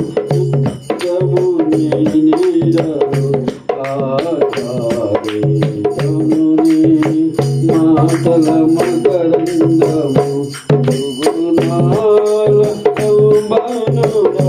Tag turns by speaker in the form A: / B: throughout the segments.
A: ఉత్తము నీరవు ఆచారేయుని మాటల మకరందము గుణాల మనురా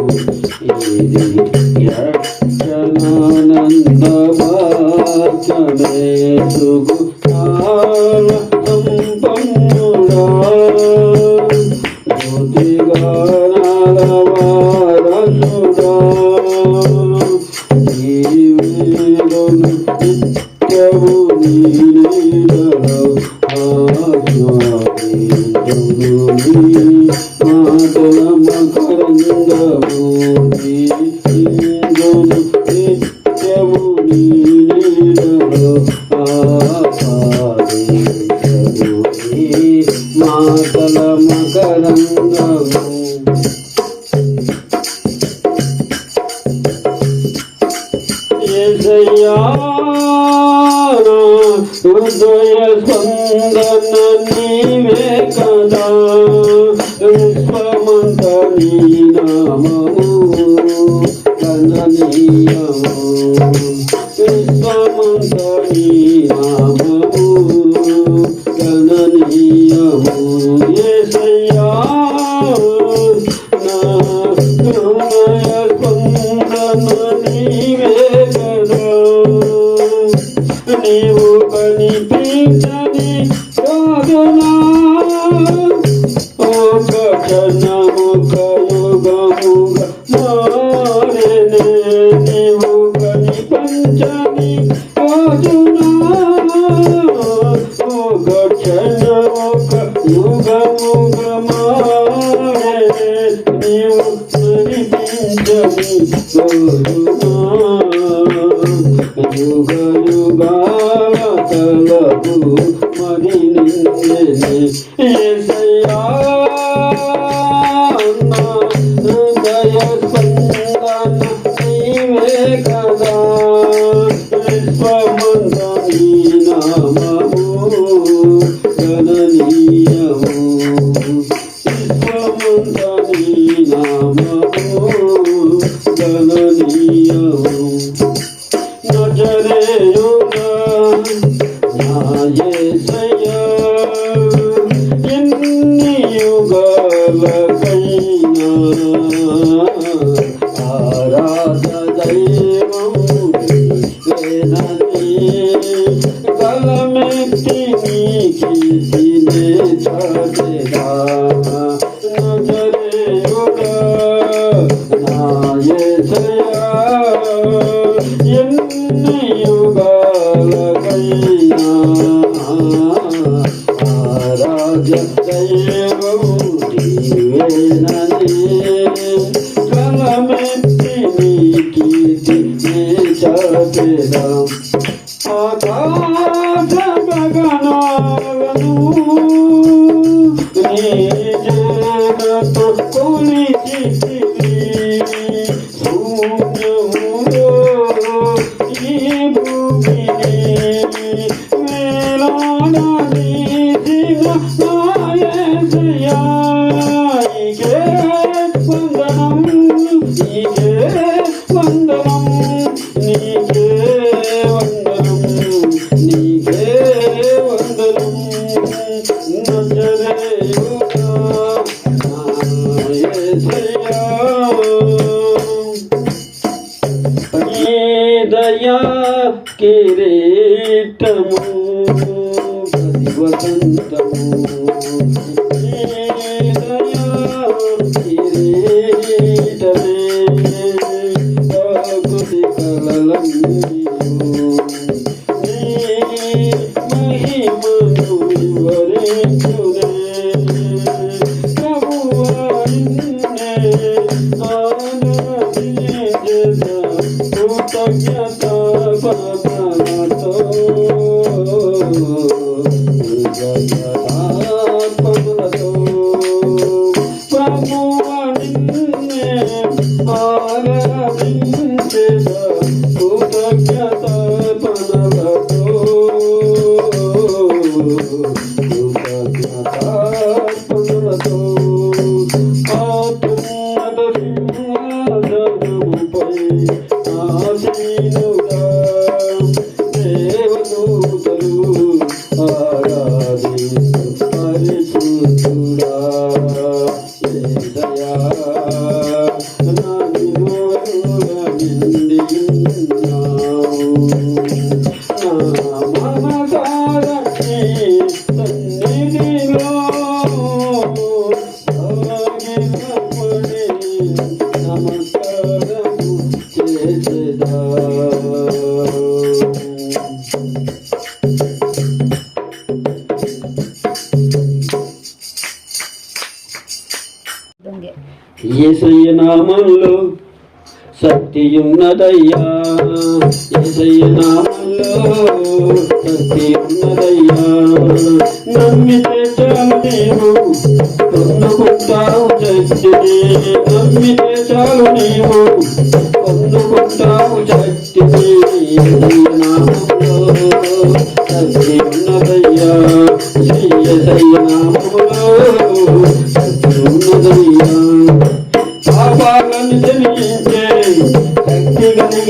A: Thank you. చందననివే కదా పుష్పమంతని నామము చందనీయము పుష్పమంతని నామము చందనీయము Oh, God, no. Oh, Senhor. ఆకాశ la vida. శక్తియున్నదయ్యా యేసయ్య నామంలో నమ్మితే చాలు నీవు పొందుకుంటావు శక్తిని నమ్మితే చాలు నీవు పొందుకుంటావు శక్తిని నామంలో పాపాలను శక్తి పాపాలను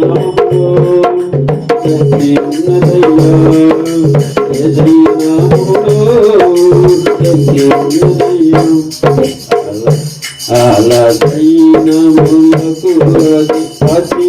A: జయనామంలో శక్తి ఉన్నదయ్యా జయనామంలో శక్తి అతి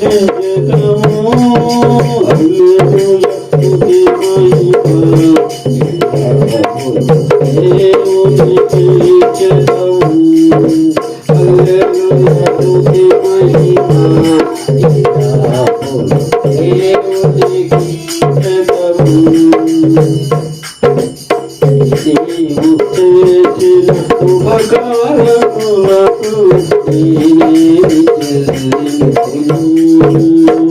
A: Hare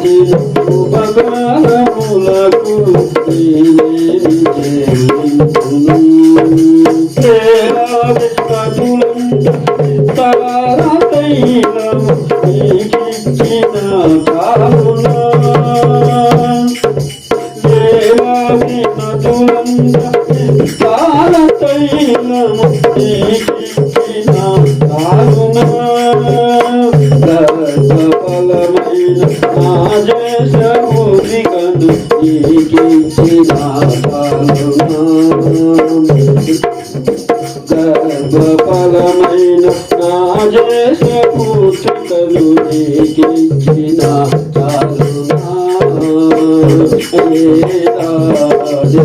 A: చేసిన ఉపకారములకు గర్భఫలమైన నాజేశ పుత్రులను నీకిచ్చిన చాలునా ఏదాది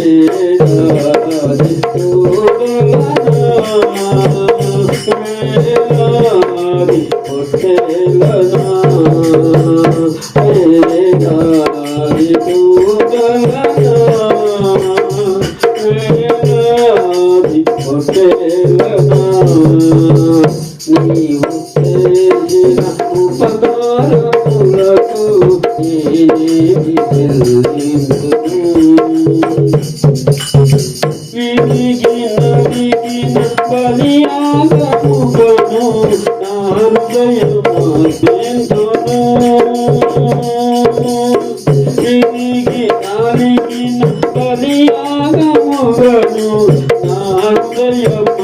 A: తిరువలో మరణ విరిగిన విరిగిన బలియాగముగను నా హృదయమాసెందును విరిగి నలిగిన బలియాగముగను నా హృదయమాసెందును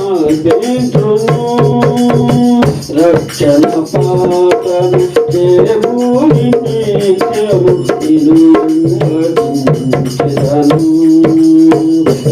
A: రక్షణ పాతను దేవుని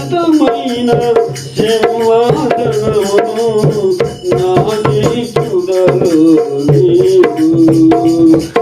A: అత్యున్నతమైన నా నాది చుడలు నీకు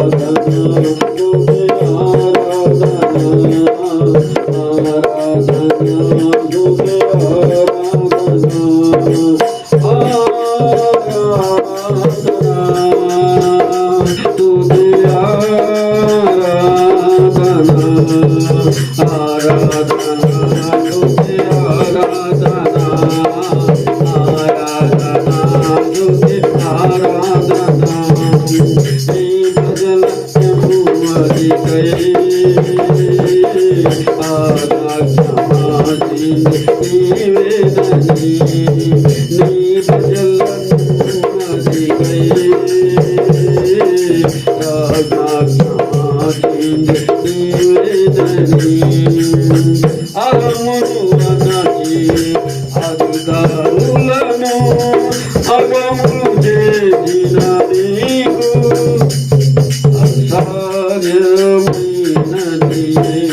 A: Thank you. આવી ગઈ આદા સમાજી નિવેદની નિભજલ Jesus.